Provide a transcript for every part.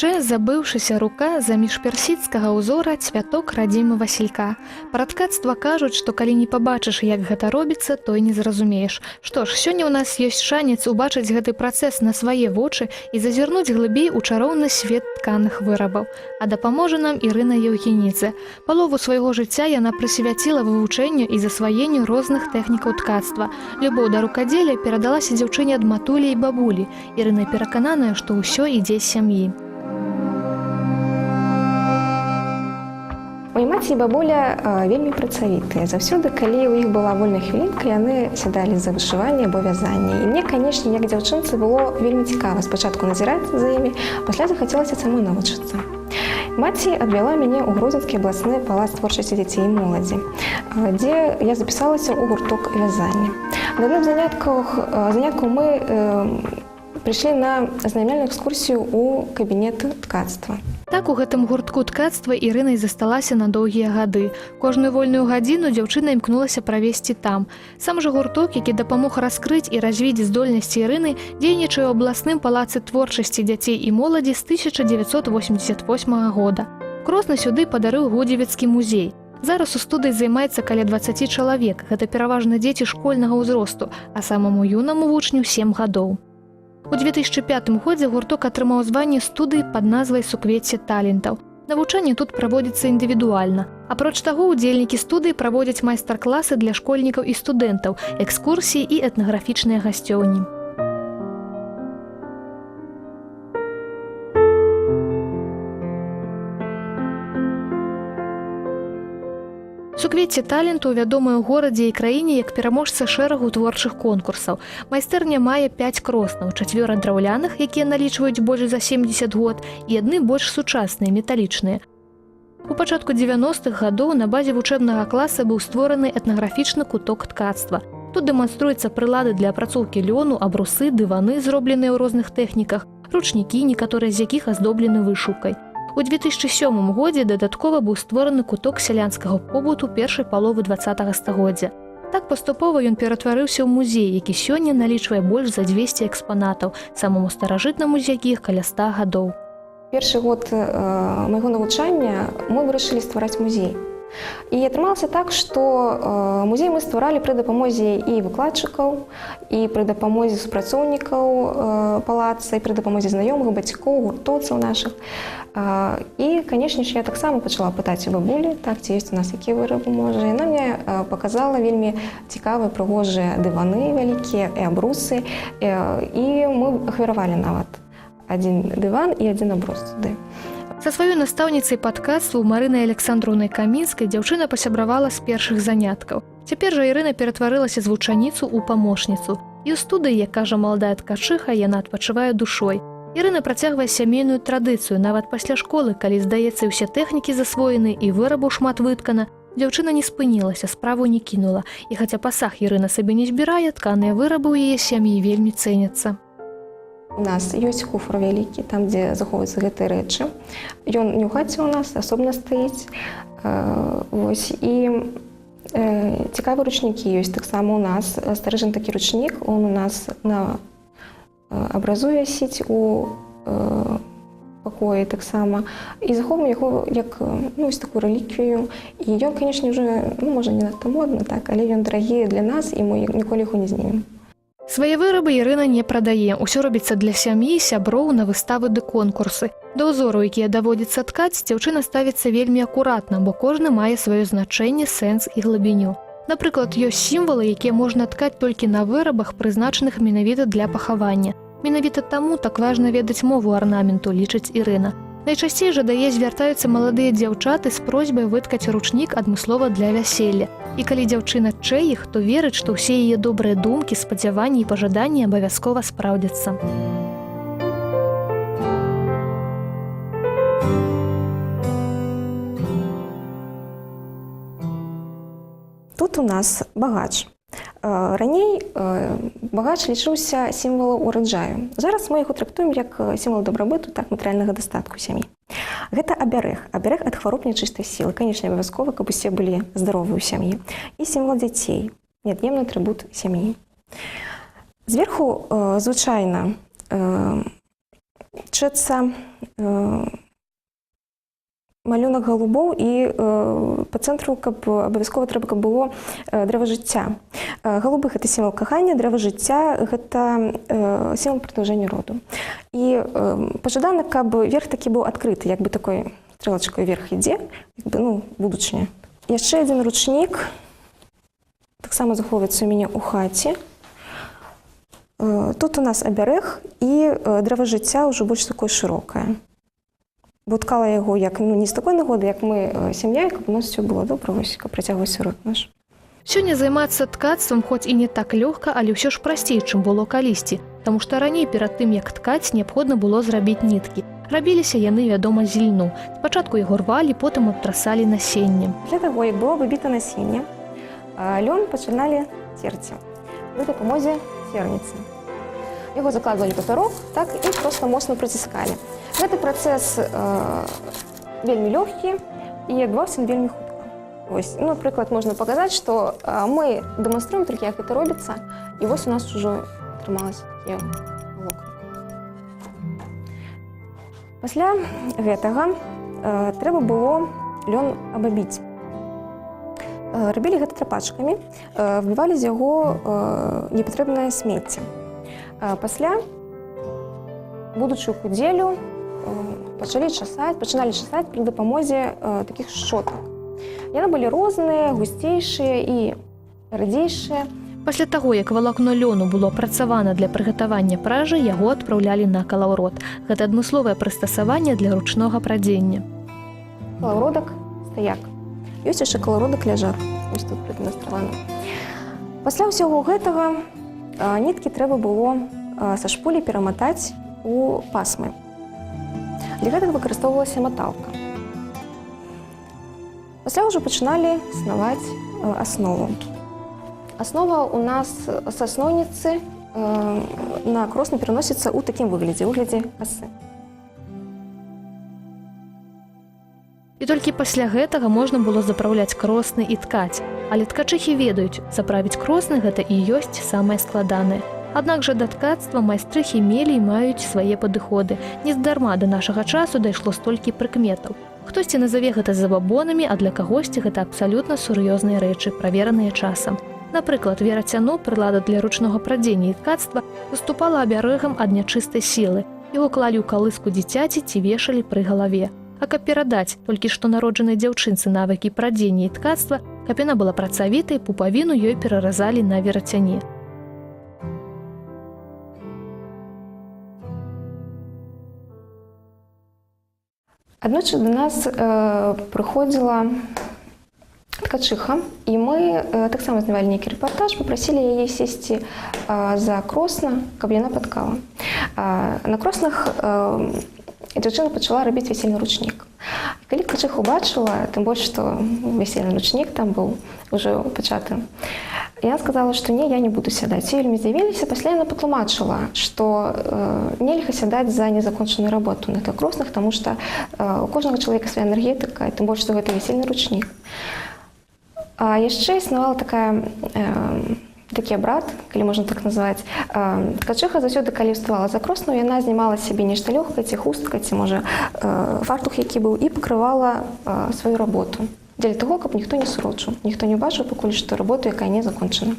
Ітчэ забыўшыся рука за міжперсідскага ўзора цвяток радзімы Васілька. Пра ткацтва кажуць, што калі не пабачыш, як гэта робіцца, то і не зразумееш. Што ж, сёння ў нас ёсць шанец убачыць гэты працэс на свае вочы і зазірнуць глыбей у чароўны свет тканых вырабаў. А дапаможа нам Ірына Еўгенідзе. Палову свайго жыцця яна прысвяціла вывучэнню і засваенню розных тэхнікаў ткацтва. Любоў да рукадзеля перадалася дзяўчыне ад матулі і бабулі. Ірына перакананая, што ўсё ідзе з сям'і. Мае маці і бабуля вельмі працавітыя. Заўсёды, калі ў іх была вольная хвілінка, яны сядалі за вышыванне або вязанне. І мне, канешне, як дзяўчынцы было вельмі цікава спачатку назіраць за імі, пасля захацелася сама навучыцца. Маці адвяла мяне ў гродзенскі абласны палац творчасці дзяцей і моладзі, дзе я запісалася ў гурток вязання. На адным занятках заняткаў мы прыйшлі на знайомельную экскурсію ў кабінет ткацтва. Так у гэтым гуртку ткацтва Ірына засталася на доўгія гады. Кожную вольную гадзіну дзяўчына імкнулася правесці там. Сам жа гурток, які дапамог раскрыць і развіць здольнасці Ірыны, дзейнічае ў абласным палацы творчасці дзяцей і моладзі з 1988 года. Кросна сюды падарыў годзевецкі музей. Зараз у студыі займаецца каля 20 чалавек. Гэта пераважна дзеці школьнага ўзросту, а самаму юнаму вучню 7 гадоў. У 2005 годзе гурток атрымаў званне студыі пад назвай суквецце талентаў. Навучанне тут праводзіцца індывідуальна. Апроч таго, удзельнікі студыі праводзяць майстар-класы для школьнікаў і студэнтаў, экскурсіі і этнаграфічныя гасцёўні. Суквецце таленту вядомае ў горадзе і краіне як пераможца шэрагу творчых конкурсаў. Майстэрня мае 5 кроснаў, чацвёра драўляных, якія налічваюць больш за 70 год і адны больш сучасныя металічныя. У пачатку 90-х гадоў на базе вучэбнага класа быў створаны этнаграфічны куток ткацтва. Тут дэманструецца прылады для апрацоўкі лёну, абрусы, дываны, зробленыя ў розных тэхніках, ручнікі, некаторыя з якіх аздоблены вышукай. У 2007 годзе дадаткова быў створаны куток сялянскага побуту першай паловы два стагоддзя. Так паступова ён ператварыўся ў музей, які сёння налічвае больш за 200 экспанатаў, самому старажытнаму з якіх каля 100 гадоў. Першы год э, майго навучання мы вырашылі ствараць музей. І атрымалася так, што э, музей мы стваралі пры дапамозе і выкладчыкаў, і пры дапамозе супрацоўнікаў э, палаца, і пры дапамозе знаёмых бацькоў, гуртоўцаў нашых. Э, і, канешне ж, я таксама пачала пытаць у бабулі, так ці ёсць у нас якія вырабы можа. Яна мне э, паказала вельмі цікавыя прыгожыя дываны вялікія і абрусы. Э, і мы ахвяравалі нават адзін дыван і адзін абрус туды. Са сваёй настаўніцай падкацтву Марынай Александровнай Камінскай дзяўчына пасябравала з першых заняткаў. Цяпер жа Ірына ператварылася з вучаніцу ў памочніцу. І ў студыі, як кажа маладая ткачыха, яна адпачывае душой. Ірына працягвае сямейную традыцыю нават пасля школы, калі здаецца усе тэхнікі засвоены і вырабу шмат выткана. Дзяўчына не спынілася, справу не кінула. І хаця пасах Ірына сабе не збірае, тканыя вырабы ў яе сям'і вельмі цэняцца. У нас ёсць куфр вялікі, там, дзе захоўваюцца гэтыя рэчы. Ён не ў хаце ў нас асобна стаіць. Э, Вось і э, цікавыя ручнікі ёсць таксама у нас. Старыжын такі ручнік, он у нас на э, абразу вісіць у э, пакоі таксама. І захоўваем яго як э, ну, ось такую рэліквію. І ён, канешне, уже ну, можа не надта модны, так, але ён дарагі для нас і мы ніколі яго не знімем. Свае вырабы Ірына не прадае. Усё робіцца для сям'і, сяброў на выставы ды конкурсы. Да ўзору, якія даводзіцца ткаць, дзяўчына ставіцца вельмі акуратна, бо кожны мае сваё значэнне, сэнс і глыбіню. Напрыклад, ёсць сімвалы, якія можна ткаць толькі на вырабах, прызначаных менавіта для пахавання. Менавіта таму так важна ведаць мову арнаменту, лічыць Ірына. Найчасцей жа дае звяртаюцца маладыя дзяўчаты з просьбай выткаць ручнік адмыслова для вяселля. І калі дзяўчына чэ іх, то верыць, што ўсе яе добрыя думкі, спадзяванні і пажаданні абавязкова спраўдзяцца. Тут у нас багач. Раней багач лічыўся сімвалам ураджаю. Зараз мы яго трактуем як сімвал дабрабыту, так матэрыяльнага дастатку сям'і. Гэта абярэг, абярэг ад хвароб нячыстай сілы, канечне, абавязкова, каб усе былі здаровы ў сям'і. І сімвал дзяцей, неад'емны атрыбут сям'і. Зверху звычайна чэцца э, малюнак галубоў і э, па цэнтру каб абавязкова трэба каб было э, дрэва жыцця. Э, галубы гэта сімвал кахання дрэва жыцця гэта э, сімвал прадаўжэння роду. І э, пажадана каб верх такі быў адкрыты як бы такой стрэлачкой вверх ідзе бы, ну будучыня. Яшчэ адзін ручнік таксама захоўваецца у мяне ў хаце. Э, Тут у нас абярэг і э, дрэва жыцця ўжо больш такое шырокае. Бо ткала яго як ну, не з такой нагоды, як мы сям'я, каб у нас все было добра, вось, каб працягваўся род наш. Сёння займацца ткацтвам хоць і не так лёгка, але ўсё ж прасцей, чым было калісьці, Таму што раней перад тым, як ткаць, неабходна было зрабіць ніткі. Рабіліся яны, вядома, з льну. Спачатку яго рвалі, потым абтрасалі насеннем. Для таго, як было выбіта насенне, лён пачыналі церці пры дапамозе церніцы. Яго закладвалі папярок, так і проста моцна прыціскалі. Гэты працэс э, вельмі лёгкі і адбываўся ён вельмі хутка. Вось, ну, напрыклад, можна паказаць, што э, мы дэманструем толькі, як гэта робіцца, і вось у нас ужо атрымалася такі валокны. Пасля гэтага э, трэба было лён абабіць. Э, Рабілі гэта трапачкамі, э, вбівалі з яго э, непатрэбнае смецце. Э, Пасля, будучую кудзелю, э, пачалі часаць, пачыналі часаць пры дапамозе э, такіх шчотак. Яны былі розныя, гусцейшыя і радзейшыя. Пасля таго, як валакно лёну было апрацавана для прыгатавання пражы, яго адпраўлялі на калаўрот. Гэта адмысловае прыстасаванне для ручнога прадзення. Калаўродак стаяк. Ёсць яшчэ калаўродак ляжак. Вось тут прадэманстравана. Пасля ўсяго гэтага ніткі трэба было са шпулі пераматаць у пасмы. Для гэтага выкарыстоўвалася маталка. Пасля ўжо пачыналі снаваць а, аснову. Аснова у нас са асноўніцы на кросна пераносіцца ў такім выглядзе, выглядзе асы. І толькі пасля гэтага можна было запраўляць кросны і ткаць. Але ткачыхі ведаюць, заправіць кросны гэта і ёсць самае складанае. Аднак жа да ткацтва майстрыхі мелі і маюць свае падыходы. Нездарма да нашага часу дайшло столькі прыкметаў. Хтосьці назаве гэта забабонамі, а для кагосьці гэта абсалютна сур'ёзныя рэчы, правераныя часам. Напрыклад, верацяну прылада для ручнога прадзення і ткацтва выступала абярэгам ад нячыстай сілы. Яго клалі ў калыску дзіцяці ці вешалі пры галаве. А каб перадаць толькі што народжанай дзяўчынцы навыкі прадзення і ткацтва, каб яна была працавітай, пупавіну ёй пераразалі на верацяне. Аднойчы да нас э, прыходзіла ткачыха і мы э, таксама знявалі нейкі рэпартаж, папрасілі яе сесці э, за кросна, каб яна падкала. Э, на кроснах э, дзяўчына пачала рабіць вясельны ручнік. Калі ткачыха убачыла, тым больш што вясельны ручнік там быў уже пачаты. Я сказала, што не, я не буду сядаць. І вельмі здзівіліся, пасля яна патлумачыла, што э, нельга сядаць за незакончаную работу на гэтых кроснах, таму што э, у кожнага чалавека свая энергетыка, і тым больш што гэта весельны ручнік. А яшчэ існавала такая э, такі брат, калі можна так назваць. Э, Ткачыха заўсёды, калі ўставала за кросну, яна знімала сябе нешта лёгкае ці хустка, ці можа э, фартух, які быў і пакрывала э, сваю работу дзеля таго, каб ніхто не сурочыў, ніхто не бачыў пакуль што работу, якая не закончана.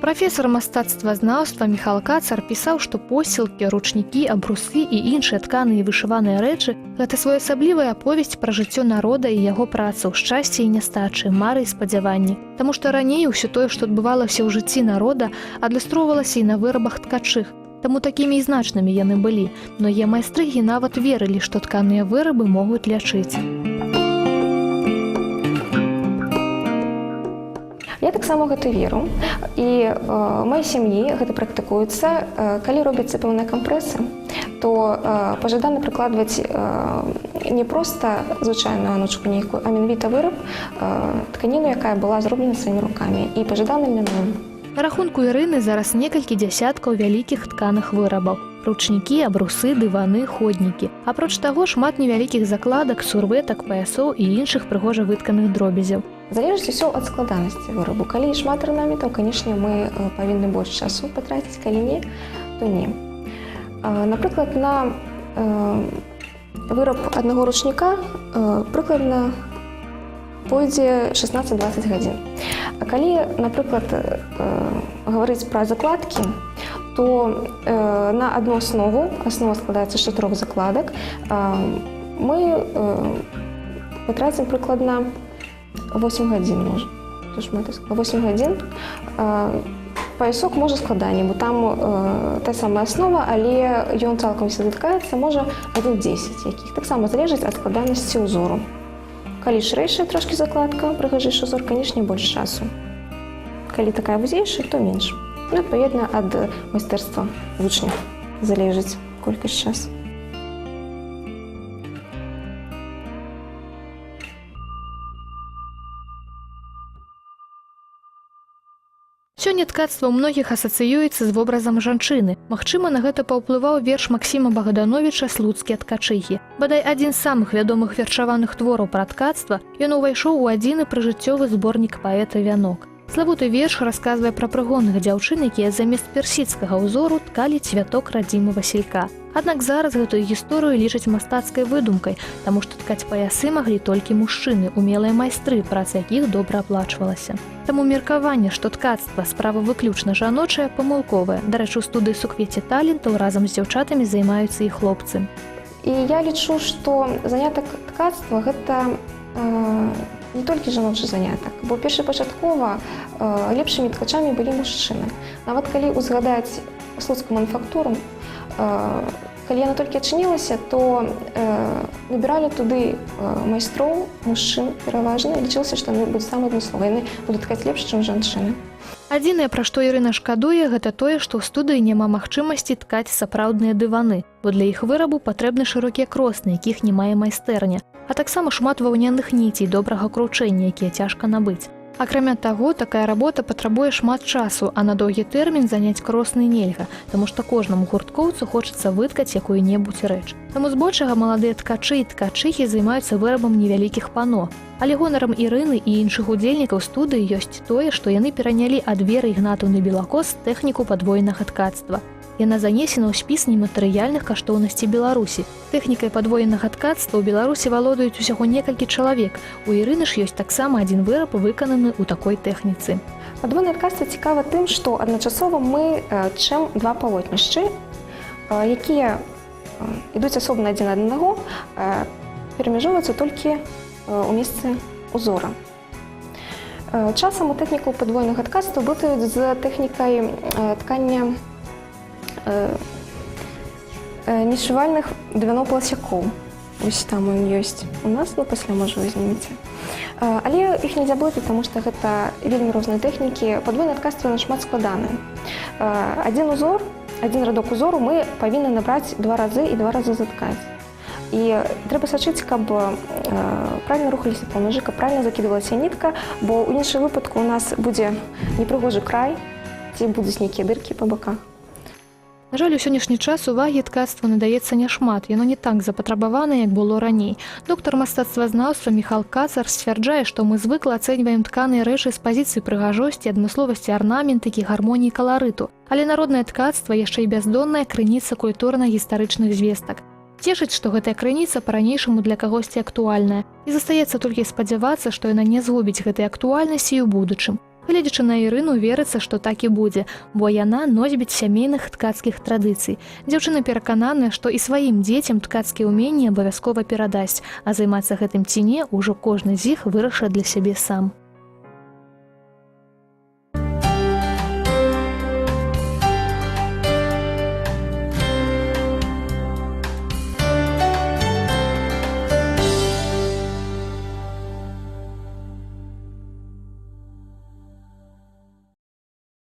Прафесор мастацтвазнаўства Михал Кацар пісаў, што посілкі, ручнікі, абрусы і іншыя тканыя і вышываныя рэчы гэта своеасаблівая аповесць пра жыццё народа і яго працу, шчасце і нястачы, мары і спадзяванні. Таму што раней усё тое, што адбывалася ў жыцці народа, адлюстроўвалася і на вырабах ткачых. Таму такімі і значнымі яны былі. Многія майстрыгі нават верылі, што тканыя вырабы могуць лячыць. Я таксама гэта веру. І э, моей сям'і гэта практыкуецца. Э, калі робяцца пэўныя кампрэсы то э, пажадана прыкладваць э, не проста звычайную анучку нейкую а менавіта выраб э, тканіну якая была зроблена сваімі рукамі і пажадана льняную На рахунку Ірыны зараз некалькі дзясяткаў вялікіх тканых вырабаў. Ручнікі, абрусы, дываны, ходнікі. Апроч таго шмат невялікіх закладак, сурветак, паясоў і іншых прыгожа вытканых дробязяў. залежыць усё ад складанасці вырабу калі шмат арнаментаў канешне мы э, павінны больш часу патраціць калі не то не напрыклад на э, выраб аднаго ручніка э, прыкладна пойдзе 16-20 гадзін. А калі, напрыклад, гаварыць пра закладкі, то э, на адну аснову, аснова складаецца з чатырох закладак, э, мы э, патрацім прыкладна 8 гадзін можа. То шмат, 8 гадзін. Э, Паясок можа складанне, бо там э, та самая аснова, але ён цалкам заткаецца можа 1-10, якіх таксама залежыць ад складанасці ўзору. Калі шырэйшая трошкі закладка, прыгажэйшы узор, канешне, больш часу. Калі такая вузейшая, то менш. Ну, адпаведна ад майстэрства вучня залежыць колькасць часу. Сёння ткацтва ў многіх асацыюецца з вобразам жанчыны. Магчыма, на гэта паўплываў верш Максіма Багадановича слуцкія ткачыхі. Бадай адзін з самых вядомых вершаваных твораў пра ткацтва ён увайшоў у адзіны прыжыццёвы зборнік паэта вянок. Славуты верш расказвае пра прыгонных дзяўчын, якія замест персідскага ўзору ткалі цвяток радзімы Васілька. Аднак зараз гэтую гісторыю лічаць мастацкай выдумкай, таму што ткаць паясы маглі толькі мужчыны, умелыя майстры, праца якіх добра аплачвалася. Таму меркаванне, што ткацтва справа выключна жаночая, памылковая. Дарэчы, у студыі суквеці талентаў разам з дзяўчатамі займаюцца і хлопцы. І я лічу, што занятак ткацтва гэта э, не толькі жаночы занятак, бо першапачаткова э, лепшымі ткачамі былі мужчыны. Нават калі ўзгадаць слуцкую мануфактуру, э, калі яна толькі адчынілася, то э, набіралі туды э, майстроў, мужчын пераважна, лічылася, што яны будуць самыя адмысловыя, яны будуць ткаць лепш, чым жанчыны. Адзінае, пра што Ірына шкадуе, гэта тое, што ў студыі няма магчымасці ткаць сапраўдныя дываны, бо для іх вырабу патрэбны шырокія кросны, якіх не мае майстэрня, а таксама шмат ваўняных ніцей добрага кручэння, якія цяжка набыць. Акрамя таго, такая работа патрабуе шмат часу, а на доўгі тэрмін заняць кросны нельга, таму што кожнаму гурткоўцу хочацца выткаць якую-небудзь рэч. Таму збольшага маладыя ткачы і ткачыхі займаюцца вырабам невялікіх пано. Але гонарам Ірыны і іншых удзельнікаў студыі ёсць тое, што яны перанялі ад веры ігнатаўны белакос тэхніку падвойнага ткацтва. Яна занесена ў спіс нематэрыяльных каштоўнасцей Беларусі. Тэхнікай падвоенага ткацтва ў Беларусі валодаюць усяго некалькі чалавек. У Ірыны ж ёсць таксама адзін выраб выкананы ў такой тэхніцы. Падвойнае ткацтва цікава тым, што адначасова мы э, чым два палотнішчы, э, якія э, ідуць асобна адзін ад аднаго, перамяжоўваюцца толькі ў месцы ўзора. Э, Часам у тэхніку падвойнага ткацтва блытаюць з тэхнікай ткання э, э, нешывальных двянопласякоў. Вось там ён ёсць у нас, ну пасля можа вы знімеце. Э, Але іх нельзя блытаць, таму што гэта вельмі розныя тэхнікі. Падвойнае ткацтва нашмат складанае. Э, Адзін узор, адзін радок узору мы павінны набраць два разы і два разы заткаць. І трэба сачыць, каб правільна рухаліся па ножы, каб правільна закідвалася нітка, бо ў іншым выпадку у нас будзе непрыгожы край, ці будуць нейкія дыркі па баках. На жаль, у сённяшні час увагі ткацтву надаецца няшмат, яно не так запатрабавана, як было раней. Доктар мастацтвазнаўства Михал Кацар сцвярджае, што мы звыкла ацэньваем тканыя рэчы з пазіцыі прыгажосці, адмысловасці арнаментыкі, гармоніі каларыту. Але народнае ткацтва яшчэ і бяздонная крыніца культурна-гістарычных звестак. Цешыць, што гэтая крыніца па-ранейшаму для кагосьці актуальная. І застаецца толькі спадзявацца, што яна не згубіць гэтай актуальнасці і ў будучым. Гледзячы на Ірыну верыцца, што так і будзе, бо яна носьбіць сямейных ткацкіх традыцый. Дзяўчына перакананая, што і сваім дзецям ткацкія ўменні абавязкова перадасць, а займацца гэтым ці не ўжо кожны з іх вырашае для сябе сам.